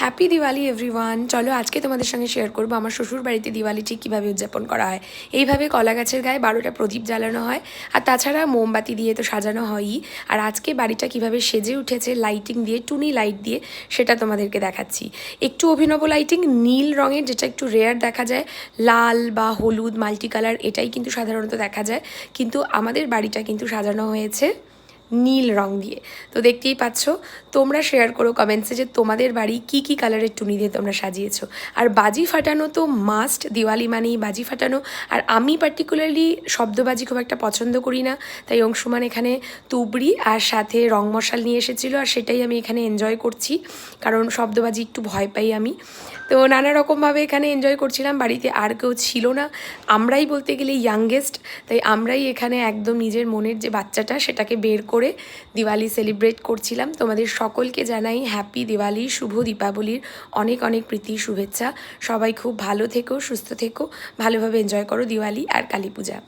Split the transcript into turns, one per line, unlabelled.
Happy Diwali everyone চলো আজকে তোমাদের সঙ্গে শেয়ার করব আমার শ্বশুর বাড়িতে দিওয়ালি ঠিক কীভাবে উদযাপন করা হয়। এইভাবে কলা গাছের গায়ে বারোটা প্রদীপ জ্বালানো হয় আর তাছাড়া মোমবাতি দিয়ে তো সাজানো হয়ই। আর আজকে বাড়িটা কীভাবে সেজে উঠেছে লাইটিং দিয়ে, টুনি লাইট দিয়ে, সেটা তোমাদেরকে দেখাচ্ছি। একটু অভিনব লাইটিং নীল রঙের যেটা একটু রেয়ার দেখা যায়, লাল বা হলুদ মাল্টি কালার এটাই কিন্তু সাধারণত দেখা যায়। কিন্তু আমাদের বাড়িটা কিন্তু সাজানো হয়েছে। নীল রং দিয়ে। তো দেখতেই পাচ্ছ, তোমরা শেয়ার করো কমেন্টসে যে তোমাদের বাড়ি কি কি কালারের টুনি দিয়ে তোমরা সাজিয়েছো। আর বাজি ফাটানো তো মাস্ট দিওয়ালি মানেই বাজি ফাটানো। আর আমি পার্টিকুলারলি শব্দবাজি খুব একটা পছন্দ করি না, তাই অংশুমান এখানে তুবড়ি আর সাথে রং মশাল নিয়ে এসেছিল আর সেটাই আমি এখানে এনজয় করছি, কারণ শব্দবাজি একটু ভয় পাই আমি। তো নানা রকমভাবে এখানে এনজয় করছিলাম, বাড়িতে আর কেউ ছিল না। আমরাই বলতে গেলে ইয়াংগেস্ট তাই আমরাই এখানে একদম নিজের মনের যে বাচ্চাটা, সেটাকে বের করে দিওয়ালি সেলিব্রেট করছিলাম। তোমাদের সকলকে জানাই হ্যাপি দিওয়ালি, শুভ দীপাবলির অনেক অনেক প্রীতি, শুভেচ্ছা। সবাই খুব ভালো থেকো, সুস্থ থেকো, ভালোভাবে এনজয় করো দিওয়ালি আর কালী পূজা।